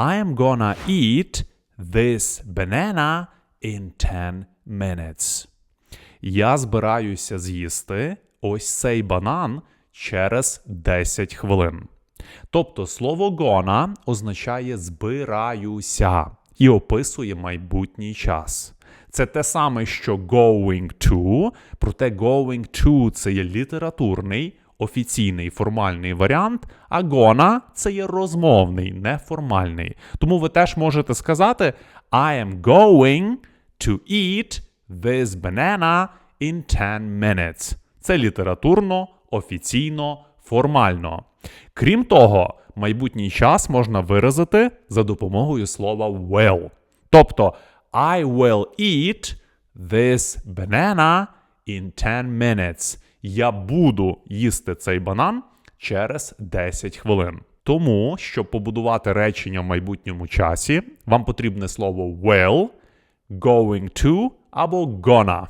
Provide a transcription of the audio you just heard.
I am gonna eat this banana in 10 minutes. Я збираюся з'їсти ось цей банан через 10 хвилин. Тобто слово gonna означає збираюся і описує майбутній час. Це те саме, що going to, проте going to це є літературний, офіційний формальний варіант, а gonna це є розмовний, неформальний. Тому ви теж можете сказати I am going to eat this banana in 10 minutes. Це літературно, офіційно, формально. Крім того, майбутній час можна виразити за допомогою слова will. Тобто I will eat this banana in 10 minutes. Я буду їсти цей банан через 10 хвилин. Тому, щоб побудувати речення в майбутньому часі, вам потрібне слово will, going to або gonna.